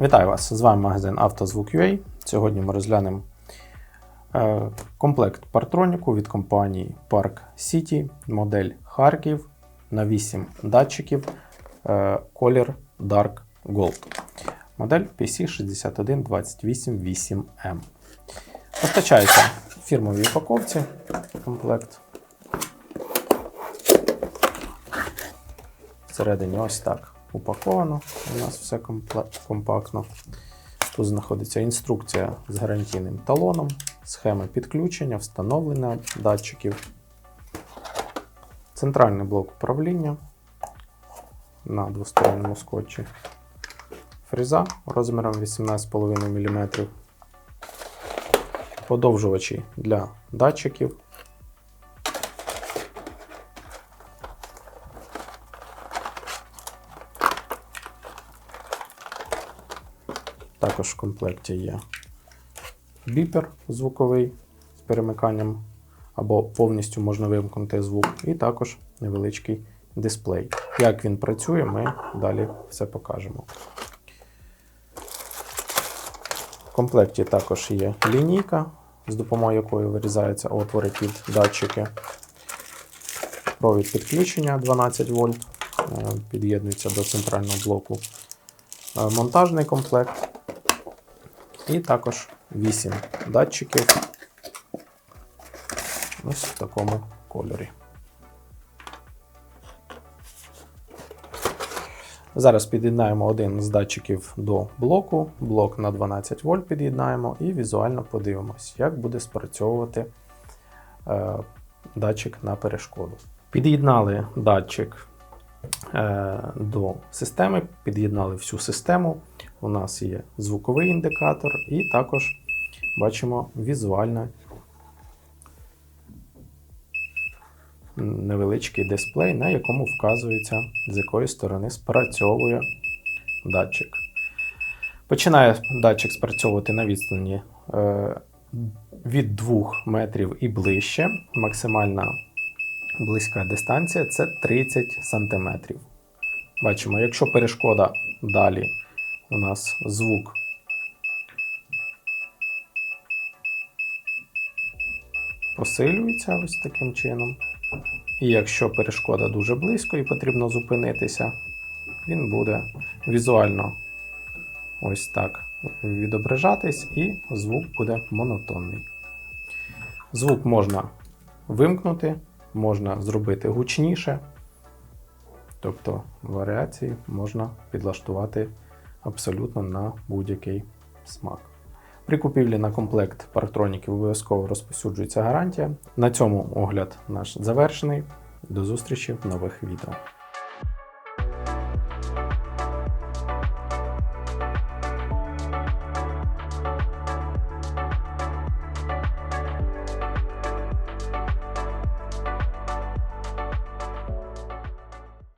Вітаю вас! З вами магазин «Автозвук.UA». Сьогодні ми розглянемо е, комплект партроніку від компанії Park City, модель Харків на 8 датчиків, е, колір Dark Gold. Модель PC61288M. Постачається в фірмовій упаковці комплект. Всередині ось так упаковано. У нас все компактно. Тут знаходиться інструкція з гарантійним талоном, схема підключення, встановлення датчиків, центральний блок управління на двосторонньому скотчі, фреза розміром 18,5 мм, подовжувачі для датчиків. Також в комплекті є біпер звуковий з перемиканням, або повністю можна вимкнути звук, і також невеличкий дисплей. Як він працює, ми далі все покажемо. В комплекті також є лінійка, з допомогою якої вирізаються отвори під датчики. Провід підключення 12 вольт, е, під'єднується до центрального блоку. Е, Монтажний комплект. І також 8 датчиків ось в такому кольорі. Зараз під'єднаємо один з датчиків до блоку, блок на 12 вольт під'єднаємо і візуально подивимось, як буде спрацьовувати е, датчик на перешкоду. Під'єднали датчик е, до системи, під'єднали всю систему. У нас є звуковий індикатор, і також бачимо візуально невеличкий дисплей, на якому вказується, з якої сторони спрацьовує датчик. Починає датчик спрацьовувати на відстані е, від 2 метрів і ближче. Максимальна близька дистанція це 30 см. Бачимо, якщо перешкода далі у нас звук. Посилюється ось таким чином. І якщо перешкода дуже близько і потрібно зупинитися, він буде візуально ось так відображатись, і звук буде монотонний. Звук можна вимкнути, можна зробити гучніше, тобто варіації можна підлаштувати абсолютно на будь-який смак. При купівлі на комплект парктроніків обов'язково розповсюджується гарантія. На цьому огляд наш завершений. До зустрічі в нових відео.